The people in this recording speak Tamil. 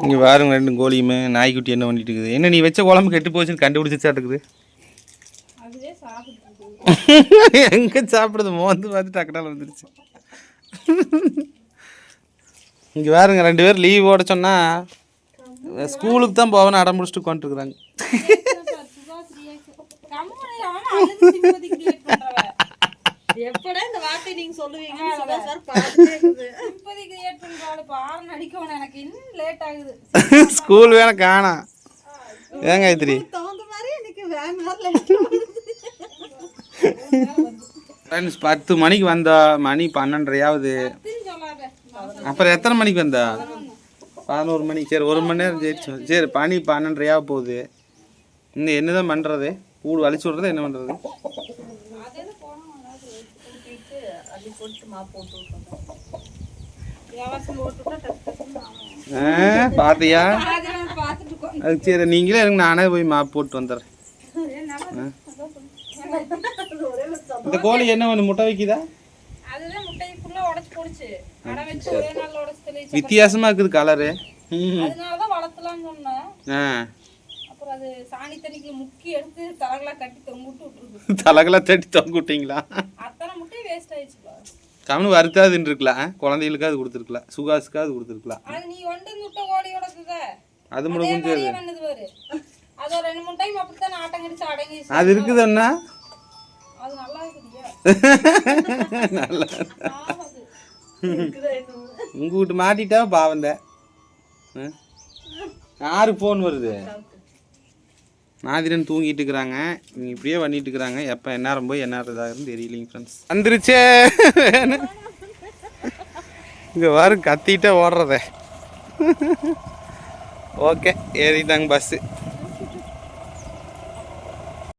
இங்கே பாருங்க ரெண்டு கோழியுமே. நாய்க்குட்டி என்ன பண்ணிட்டு இருக்குது? என்ன நீ வச்ச குழம்பு கெட்டு போச்சுன்னு கண்டுபிடிச்சி சாட்டுக்குது அதுவே சாப்பிட்டு எங்கே சாப்பிடுது மோந்து பார்த்து டக்கடால் வந்துருச்சு. இங்கே பாருங்க ரெண்டு பேரும் லீவ் போட சொன்னால் ஸ்கூலுக்கு தான் போவேன்னு அடம் முடிச்சுட்டு உட்காந்துருக்குறாங்க நடிக்கணும் எனக்கு இன்னும் லேட் ஆகுது. ஸ்கூல் வேணா காணாம் ஏங்க காயத்ரி? தகுந்த மாதிரி எனக்கு வேன் வரல ஃப்ரெண்ட்ஸ் பத்து மணிக்கு வந்தா மணி பன்னெண்டரையாவது. சொல்லாத. அப்புறம் எத்தனை மணிக்கு வந்தா? பதினோரு மணி. சரி ஒரு மணி நேரம் ஜெயிச்சு சரி பனி பன்னெண்டரையாக போகுது. இன்னும் என்ன தான் பண்ணுறது கூடு வலிச்சு விட்றது என்ன பண்ணுறது அள்ளி போட்டு மா போட்டு. ஆ பார்த்தியா அது சரி நீங்களே எனக்கு நானே போய் மாப் போட்டு வந்துடுறேன். இந்த கோழி என்ன ஒன்று முட்டை வைக்குதா? அதுதான் முட்டையை ஃபுல்லா உடைச்சு போடுச்சு. அடை வச்சு ஒரே நாள்ல உடைச்சு தெளிச்சு வித்தியாசமாக இருக்குது கலரு ம் அதனாலதான் வளர்த்தலாம்னு சொன்னேன். ஆ. அப்புறம் அது சாணி தண்ணிக்கு முக்கி எடுத்து தரங்களா கட்டி தொங்கிட்டு விட்டுருக்கு தலைகளாக தட்டி தொங்க விட்டீங்களா? கம்னு வறுத்தாதுன்னு இருக்கலாம் குழந்தைகளுக்காவது கொடுத்துருக்கலாம் சுகாசுக்காவது கொடுத்துருக்கலாம் அது நீ ஒன்று முட்டை கோழியோட இருக்குதே அது அதே முடிஞ்சு மாதிரியே வந்தது பாரு. அது ஒரு ரெண்டு மூணு டைம் அப்படித்தான் ஆட்டம் கடிச்சு அடங்கி அது இருக்குது அண்ணா? அது நல்லா இருக்குதுயா? நல்லா ஆமாது. உங்க வீட்டு மாட்டிட்டா பாவந்த யாரு ஃபோன் வருது. நாதிரன் தூங்கிட்டு இருக்கிறாங்க இவங்க இப்படியே பண்ணிட்டு இருக்கிறாங்க எப்போ எந்நேரம் போய் எந்நேரம் இதாகுன்னு தெரியலைங்க ஃப்ரெண்ட்ஸ் வந்துருச்சே. இங்கே வரும் கத்திட்டே ஓடுறதே. Okay ஏறிட்டாங்க bus